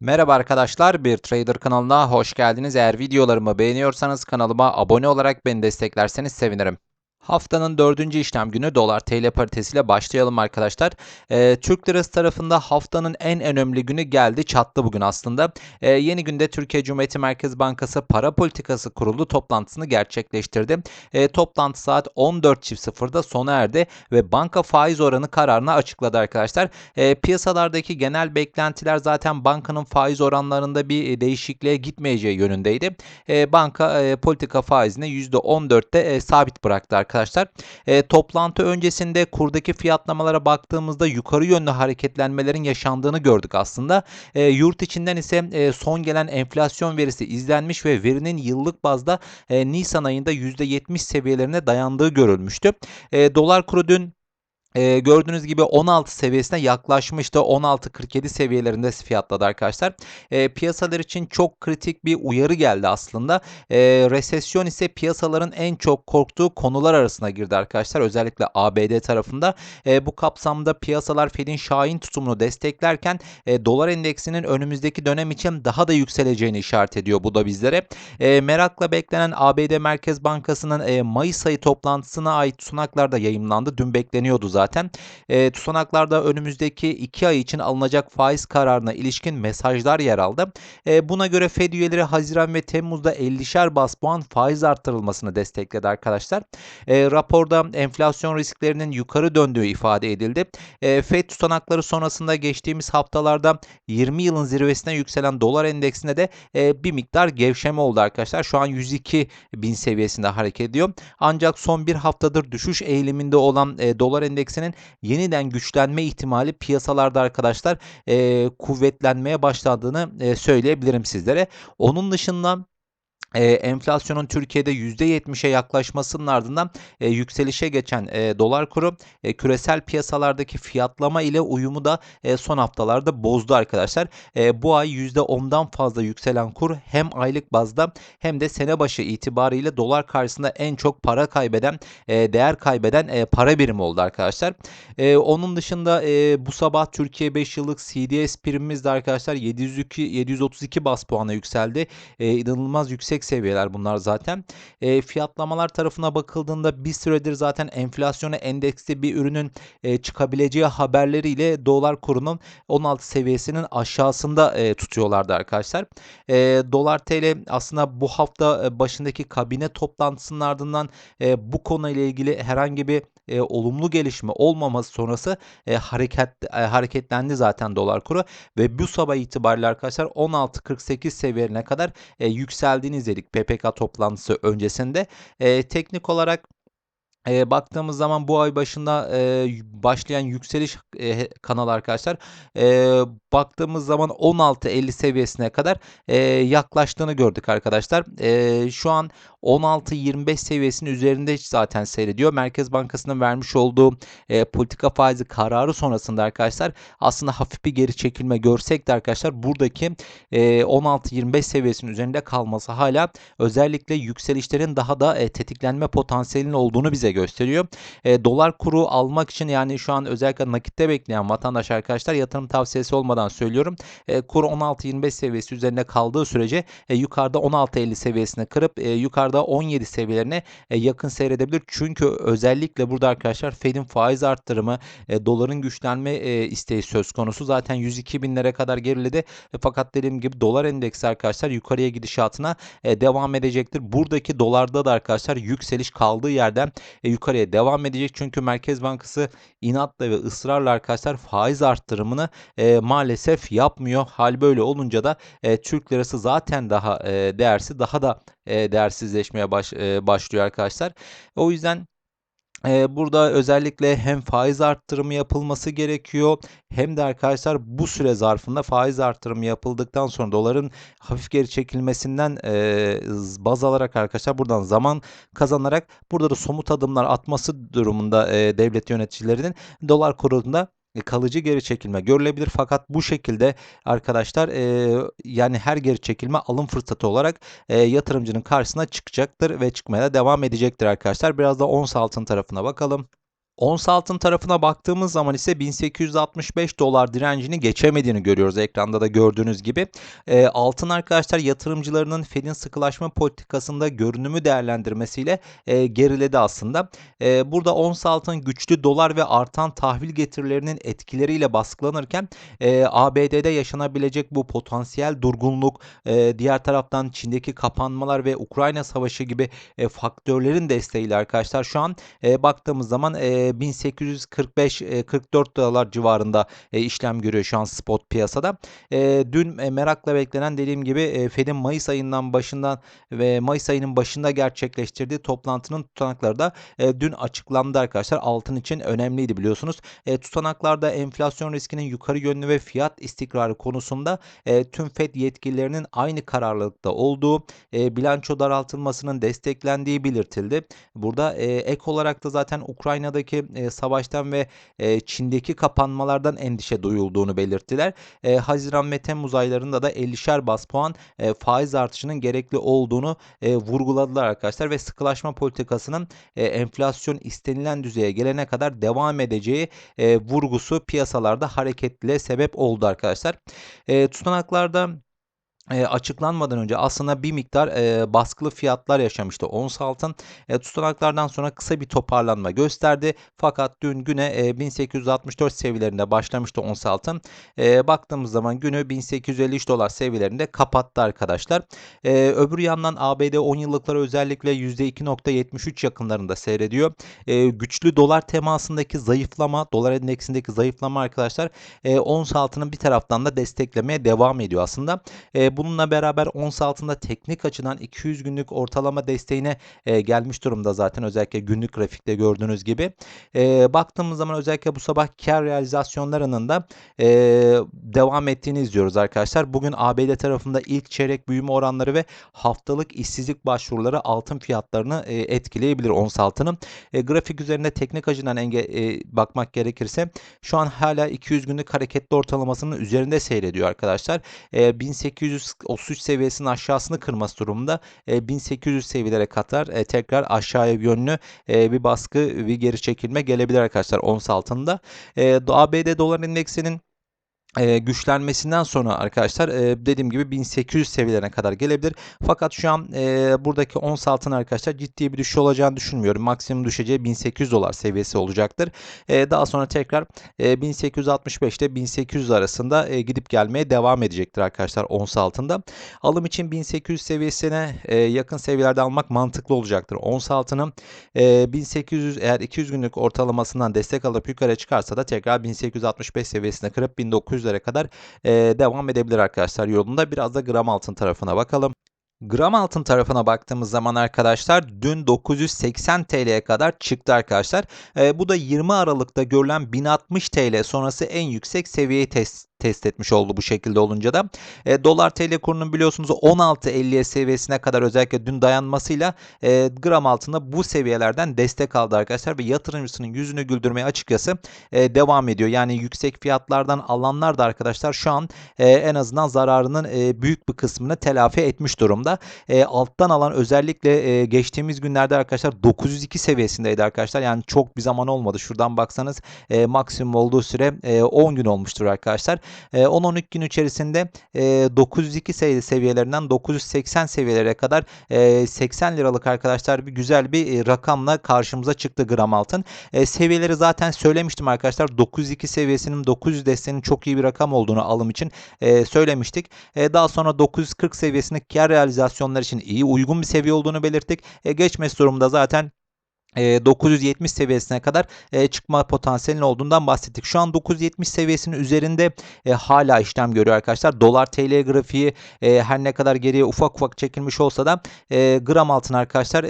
Merhaba arkadaşlar, bir Trader kanalına hoş geldiniz. Eğer videolarımı beğeniyorsanız kanalıma abone olarak beni desteklerseniz sevinirim. Haftanın dördüncü işlem günü dolar TL paritesiyle başlayalım arkadaşlar. Ee, Türk lirası tarafında haftanın en önemli günü geldi çattı bugün aslında. Ee, yeni günde Türkiye Cumhuriyeti Merkez Bankası para politikası kurulu toplantısını gerçekleştirdi. Ee, toplantı saat 14.00'da sona erdi ve banka faiz oranı kararını açıkladı arkadaşlar. Ee, piyasalardaki genel beklentiler zaten bankanın faiz oranlarında bir e, değişikliğe gitmeyeceği yönündeydi. Ee, banka e, politika faizini %14'te e, sabit bıraktı arkadaşlar. E, toplantı öncesinde kurdaki fiyatlamalara baktığımızda yukarı yönlü hareketlenmelerin yaşandığını gördük aslında. E, yurt içinden ise e, son gelen enflasyon verisi izlenmiş ve verinin yıllık bazda e, Nisan ayında %70 seviyelerine dayandığı görülmüştü. E, dolar kuru dün ee, gördüğünüz gibi 16 seviyesine yaklaşmıştı. 16.47 seviyelerinde fiyatladı arkadaşlar. Ee, piyasalar için çok kritik bir uyarı geldi aslında. Ee, resesyon ise piyasaların en çok korktuğu konular arasına girdi arkadaşlar. Özellikle ABD tarafında. Ee, bu kapsamda piyasalar Fed'in şahin tutumunu desteklerken e, dolar endeksinin önümüzdeki dönem için daha da yükseleceğini işaret ediyor bu da bizlere. E, merakla beklenen ABD Merkez Bankası'nın e, Mayıs ayı toplantısına ait sunaklar da yayımlandı. Dün bekleniyordu zaten zaten. E, tutanaklarda önümüzdeki 2 ay için alınacak faiz kararına ilişkin mesajlar yer aldı. E, buna göre Fed üyeleri Haziran ve Temmuz'da 50'şer bas puan faiz arttırılmasını destekledi arkadaşlar. E, raporda enflasyon risklerinin yukarı döndüğü ifade edildi. E, Fed tutanakları sonrasında geçtiğimiz haftalarda 20 yılın zirvesine yükselen dolar endeksinde de e, bir miktar gevşeme oldu arkadaşlar. Şu an 102 bin seviyesinde hareket ediyor. Ancak son bir haftadır düşüş eğiliminde olan e, dolar endeksi endeksinin yeniden güçlenme ihtimali piyasalarda arkadaşlar e, kuvvetlenmeye başladığını e, söyleyebilirim sizlere. Onun dışında e, enflasyonun Türkiye'de %70'e yaklaşmasının ardından e, yükselişe geçen e, dolar kuru e, küresel piyasalardaki fiyatlama ile uyumu da e, son haftalarda bozdu arkadaşlar. E, bu ay %10'dan fazla yükselen kur hem aylık bazda hem de sene başı itibariyle dolar karşısında en çok para kaybeden, e, değer kaybeden e, para birimi oldu arkadaşlar. E, onun dışında e, bu sabah Türkiye 5 yıllık CDS primimiz de arkadaşlar 702 732 bas puana yükseldi. E, inanılmaz yüksek yüksek seviyeler bunlar zaten. E, fiyatlamalar tarafına bakıldığında bir süredir zaten enflasyona endeksli bir ürünün e, çıkabileceği haberleriyle dolar kurunun 16 seviyesinin aşağısında e, tutuyorlardı arkadaşlar. E, dolar TL aslında bu hafta e, başındaki kabine toplantısının ardından e, bu konuyla ilgili herhangi bir e, olumlu gelişme olmaması sonrası e, hareket e, hareketlendi zaten dolar kuru ve bu sabah itibariyle arkadaşlar 16.48 seviyelerine kadar e, yükseldiğini izledik PPK toplantısı öncesinde. E, teknik olarak e, baktığımız zaman bu ay başında e, başlayan yükseliş e, kanalı arkadaşlar e, baktığımız zaman 16.50 seviyesine kadar e, yaklaştığını gördük arkadaşlar. E, şu an 16.25 seviyesinin üzerinde zaten seyrediyor. Merkez Bankası'nın vermiş olduğu e, politika faizi kararı sonrasında arkadaşlar aslında hafif bir geri çekilme görsek de arkadaşlar buradaki e, 16.25 seviyesinin üzerinde kalması hala özellikle yükselişlerin daha da e, tetiklenme potansiyelinin olduğunu bize gösteriyor. E, dolar kuru almak için yani şu an özellikle nakitte bekleyen vatandaş arkadaşlar yatırım tavsiyesi olmadan söylüyorum. E, kur 16.25 seviyesi üzerinde kaldığı sürece e, yukarıda 16.50 seviyesine kırıp e, yukarıda 17 seviyelerine e, yakın seyredebilir. Çünkü özellikle burada arkadaşlar Fed'in faiz arttırımı, e, doların güçlenme e, isteği söz konusu. Zaten 102 binlere kadar geriledi. E, fakat dediğim gibi dolar endeksi arkadaşlar yukarıya gidişatına e, devam edecektir. Buradaki dolarda da arkadaşlar yükseliş kaldığı yerden e, yukarıya devam edecek. Çünkü Merkez Bankası inatla ve ısrarla arkadaşlar faiz arttırımını e, maalesef yapmıyor. Hal böyle olunca da e, Türk lirası zaten daha e, değersiz, daha da e, değersizleşmeye baş, e, başlıyor arkadaşlar. O yüzden burada özellikle hem faiz arttırımı yapılması gerekiyor hem de arkadaşlar bu süre zarfında faiz arttırımı yapıldıktan sonra doların hafif geri çekilmesinden e, baz alarak arkadaşlar buradan zaman kazanarak burada da somut adımlar atması durumunda e, devlet yöneticilerinin dolar kurunda kalıcı geri çekilme görülebilir. Fakat bu şekilde arkadaşlar e, yani her geri çekilme alım fırsatı olarak e, yatırımcının karşısına çıkacaktır ve çıkmaya da devam edecektir arkadaşlar. Biraz da ons altın tarafına bakalım. Ons altın tarafına baktığımız zaman ise 1865 dolar direncini geçemediğini görüyoruz ekranda da gördüğünüz gibi. E, altın arkadaşlar yatırımcılarının Fed'in sıkılaşma politikasında görünümü değerlendirmesiyle e, geriledi aslında. E, burada ons altın güçlü dolar ve artan tahvil getirilerinin etkileriyle baskılanırken e, ABD'de yaşanabilecek bu potansiyel durgunluk, e, diğer taraftan Çin'deki kapanmalar ve Ukrayna savaşı gibi e, faktörlerin desteğiyle arkadaşlar şu an e, baktığımız zaman e, 1845-44 dolar civarında e, işlem görüyor şu an spot piyasada. E, dün e, merakla beklenen dediğim gibi e, Fed'in Mayıs ayından başından ve Mayıs ayının başında gerçekleştirdiği toplantının tutanakları da e, dün açıklandı arkadaşlar. Altın için önemliydi biliyorsunuz. E, tutanaklarda enflasyon riskinin yukarı yönlü ve fiyat istikrarı konusunda e, tüm Fed yetkililerinin aynı kararlılıkta olduğu, e, bilanço daraltılmasının desteklendiği belirtildi. Burada e, ek olarak da zaten Ukrayna'daki e, savaştan ve e, Çin'deki kapanmalardan endişe duyulduğunu belirttiler. E, Haziran ve Temmuz aylarında da 50'şer bas puan e, faiz artışının gerekli olduğunu e, vurguladılar arkadaşlar ve sıkılaşma politikasının e, enflasyon istenilen düzeye gelene kadar devam edeceği e, vurgusu piyasalarda hareketliliğe sebep oldu arkadaşlar. E, tutanaklarda e, açıklanmadan önce aslında bir miktar e, baskılı fiyatlar yaşamıştı ons altın. E, tutanaklardan sonra kısa bir toparlanma gösterdi. Fakat dün güne e, 1864 seviyelerinde başlamıştı ons altın. E, baktığımız zaman günü 1853 dolar seviyelerinde kapattı arkadaşlar. E, öbür yandan ABD 10 yıllıkları özellikle %2.73 yakınlarında seyrediyor. E, güçlü dolar temasındaki zayıflama, dolar endeksindeki zayıflama arkadaşlar e, ons altının bir taraftan da desteklemeye devam ediyor aslında. E, bununla beraber ons altında teknik açıdan 200 günlük ortalama desteğine e, gelmiş durumda zaten özellikle günlük grafikte gördüğünüz gibi. E, baktığımız zaman özellikle bu sabah kar realizasyonlarının da e, devam ettiğini izliyoruz arkadaşlar. Bugün ABD tarafında ilk çeyrek büyüme oranları ve haftalık işsizlik başvuruları altın fiyatlarını e, etkileyebilir ons altının. E, grafik üzerinde teknik açıdan enge, e, bakmak gerekirse şu an hala 200 günlük hareketli ortalamasının üzerinde seyrediyor arkadaşlar. E, 1800 33 seviyesinin aşağısını kırması durumunda e, 1800 seviyelere kadar e, tekrar aşağıya yönlü e, bir baskı bir geri çekilme gelebilir arkadaşlar ons altında. E, ABD dolar endeksinin e, güçlenmesinden sonra arkadaşlar e, dediğim gibi 1800 seviyelerine kadar gelebilir. Fakat şu an e, buradaki ons altın arkadaşlar ciddi bir düşüş olacağını düşünmüyorum. Maksimum düşeceği 1800 dolar seviyesi olacaktır. E, daha sonra tekrar e, 1865 ile 1800 arasında e, gidip gelmeye devam edecektir arkadaşlar ons altında. Alım için 1800 seviyesine e, yakın seviyelerde almak mantıklı olacaktır. Ons altını e, 1800 eğer 200 günlük ortalamasından destek alıp yukarı çıkarsa da tekrar 1865 seviyesine kırıp 1900 1900'lere kadar e, devam edebilir arkadaşlar yolunda. Biraz da gram altın tarafına bakalım. Gram altın tarafına baktığımız zaman arkadaşlar dün 980 TL'ye kadar çıktı arkadaşlar. E, bu da 20 Aralık'ta görülen 1060 TL sonrası en yüksek seviyeyi test test etmiş oldu bu şekilde olunca da. E, dolar TL kurunun biliyorsunuz 16.50'ye seviyesine kadar özellikle dün dayanmasıyla e, gram altında bu seviyelerden destek aldı arkadaşlar ve yatırımcısının yüzünü güldürmeye açıkçası e, devam ediyor. Yani yüksek fiyatlardan alanlar da arkadaşlar şu an e, en azından zararının e, büyük bir kısmını telafi etmiş durumda. E, alttan alan özellikle e, geçtiğimiz günlerde arkadaşlar 902 seviyesindeydi arkadaşlar. Yani çok bir zaman olmadı. Şuradan baksanız e, maksimum olduğu süre e, 10 gün olmuştur arkadaşlar. 10-12 gün içerisinde 902 seviyelerinden 980 seviyelere kadar 80 liralık arkadaşlar bir güzel bir rakamla karşımıza çıktı gram altın. Seviyeleri zaten söylemiştim arkadaşlar. 902 seviyesinin 900 desteğinin çok iyi bir rakam olduğunu alım için söylemiştik. Daha sonra 940 seviyesinin kar realizasyonlar için iyi uygun bir seviye olduğunu belirttik. Geçmesi durumda zaten 970 seviyesine kadar çıkma potansiyelinin olduğundan bahsettik. Şu an 970 seviyesinin üzerinde hala işlem görüyor arkadaşlar. Dolar TL grafiği her ne kadar geriye ufak ufak çekilmiş olsa da gram altın arkadaşlar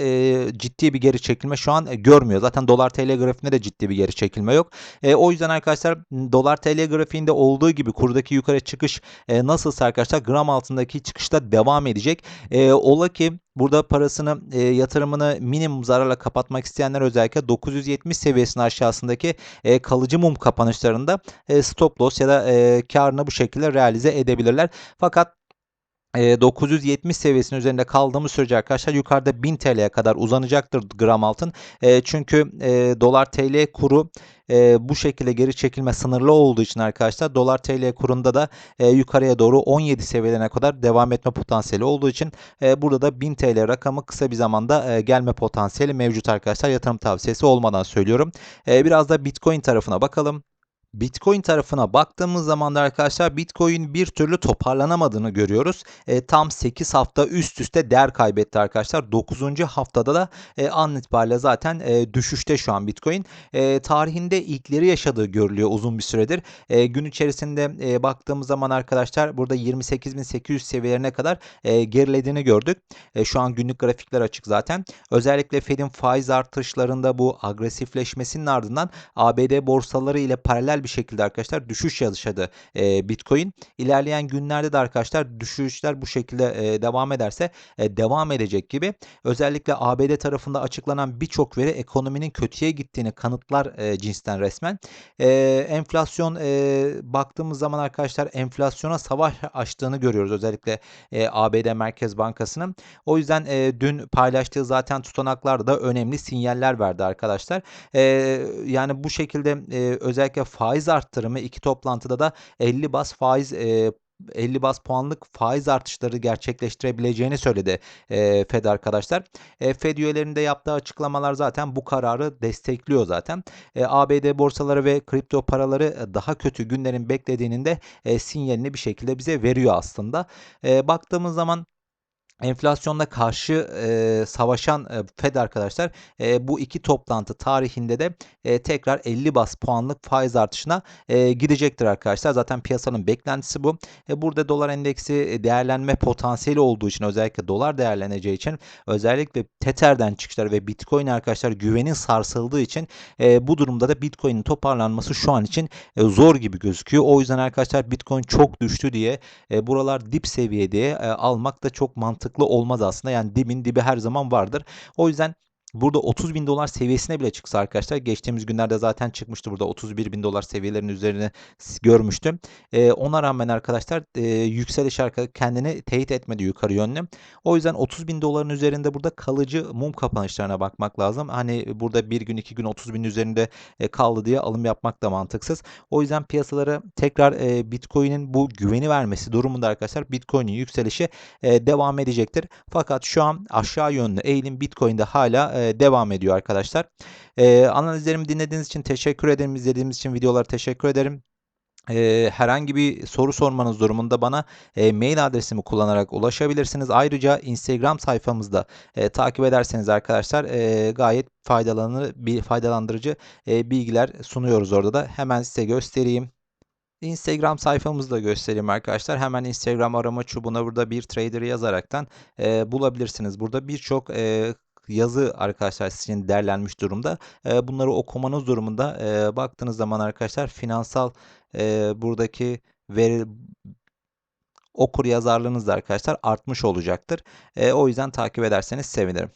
ciddi bir geri çekilme şu an görmüyor. Zaten dolar TL grafiğinde de ciddi bir geri çekilme yok. O yüzden arkadaşlar dolar TL grafiğinde olduğu gibi kurdaki yukarı çıkış nasılsa arkadaşlar gram altındaki çıkışta devam edecek. Ola ki Burada parasını e, yatırımını minimum zararla kapatmak isteyenler özellikle 970 seviyesinin aşağısındaki e, kalıcı mum kapanışlarında e, stop loss ya da e, karını bu şekilde realize edebilirler. Fakat e, 970 seviyesinin üzerinde kaldığımız sürece arkadaşlar yukarıda 1000 TL'ye kadar uzanacaktır gram altın. E, çünkü e, dolar TL kuru e, bu şekilde geri çekilme sınırlı olduğu için arkadaşlar dolar TL kurunda da e, yukarıya doğru 17 seviyelerine kadar devam etme potansiyeli olduğu için e, burada da 1000 TL rakamı kısa bir zamanda e, gelme potansiyeli mevcut arkadaşlar. Yatırım tavsiyesi olmadan söylüyorum. E, biraz da Bitcoin tarafına bakalım. Bitcoin tarafına baktığımız zaman da arkadaşlar Bitcoin bir türlü toparlanamadığını görüyoruz. E, tam 8 hafta üst üste değer kaybetti arkadaşlar. 9. haftada da e, an itibariyle zaten e, düşüşte şu an Bitcoin. E, tarihinde ilkleri yaşadığı görülüyor uzun bir süredir. E, gün içerisinde e, baktığımız zaman arkadaşlar burada 28.800 seviyelerine kadar e, gerilediğini gördük. E, şu an günlük grafikler açık zaten. Özellikle Fed'in faiz artışlarında bu agresifleşmesinin ardından ABD borsaları ile paralel bir şekilde arkadaşlar düşüş yaşadı e, Bitcoin. İlerleyen günlerde de arkadaşlar düşüşler bu şekilde e, devam ederse e, devam edecek gibi. Özellikle ABD tarafında açıklanan birçok veri ekonominin kötüye gittiğini kanıtlar e, cinsten resmen. E, enflasyon e, baktığımız zaman arkadaşlar enflasyona savaş açtığını görüyoruz özellikle e, ABD Merkez Bankası'nın. O yüzden e, dün paylaştığı zaten tutanaklarda da önemli sinyaller verdi arkadaşlar. E, yani bu şekilde e, özellikle faiz arttırımı iki toplantıda da 50 bas faiz e, 50 bas puanlık faiz artışları gerçekleştirebileceğini söyledi e, Fed arkadaşlar. E, Fed üyelerinde yaptığı açıklamalar zaten bu kararı destekliyor zaten. E, ABD borsaları ve kripto paraları daha kötü günlerin beklediğinin de e, sinyalini bir şekilde bize veriyor aslında. E, baktığımız zaman enflasyonla karşı e, savaşan e, Fed arkadaşlar e, bu iki toplantı tarihinde de e, tekrar 50 bas puanlık faiz artışına e, gidecektir arkadaşlar. Zaten piyasanın beklentisi bu. E, burada dolar endeksi değerlenme potansiyeli olduğu için özellikle dolar değerleneceği için özellikle Tether'den çıkışlar ve Bitcoin arkadaşlar güvenin sarsıldığı için e, bu durumda da Bitcoin'in toparlanması şu an için e, zor gibi gözüküyor. O yüzden arkadaşlar Bitcoin çok düştü diye e, buralar dip seviyede e, almak da çok mantıklı mantıklı olmaz aslında. Yani dibin dibi her zaman vardır. O yüzden Burada 30 bin dolar seviyesine bile çıksa arkadaşlar geçtiğimiz günlerde zaten çıkmıştı burada 31 bin dolar seviyelerinin üzerine görmüştüm. E, ona rağmen arkadaşlar e, yükseliş kendini teyit etmedi yukarı yönlü. O yüzden 30 bin doların üzerinde burada kalıcı mum kapanışlarına bakmak lazım. Hani burada bir gün iki gün 30 bin üzerinde e, kaldı diye alım yapmak da mantıksız. O yüzden piyasalara tekrar e, Bitcoin'in bu güveni vermesi durumunda arkadaşlar Bitcoin'in yükselişi e, devam edecektir. Fakat şu an aşağı yönlü eğilim Bitcoin'de hala e, devam ediyor arkadaşlar. E, analizlerimi dinlediğiniz için teşekkür ederim. İzlediğiniz için videoları teşekkür ederim. E, herhangi bir soru sormanız durumunda bana mail adresimi kullanarak ulaşabilirsiniz. Ayrıca Instagram sayfamızda takip ederseniz arkadaşlar gayet faydalanır, bir faydalandırıcı bilgiler sunuyoruz orada da. Hemen size göstereyim. Instagram sayfamızı da göstereyim arkadaşlar. Hemen Instagram arama çubuğuna burada bir trader yazaraktan e, bulabilirsiniz. Burada birçok e, yazı arkadaşlar sizin derlenmiş durumda. E, bunları okumanız durumunda e, baktığınız zaman arkadaşlar finansal e, buradaki veri okur yazarlığınız da arkadaşlar artmış olacaktır. E, o yüzden takip ederseniz sevinirim.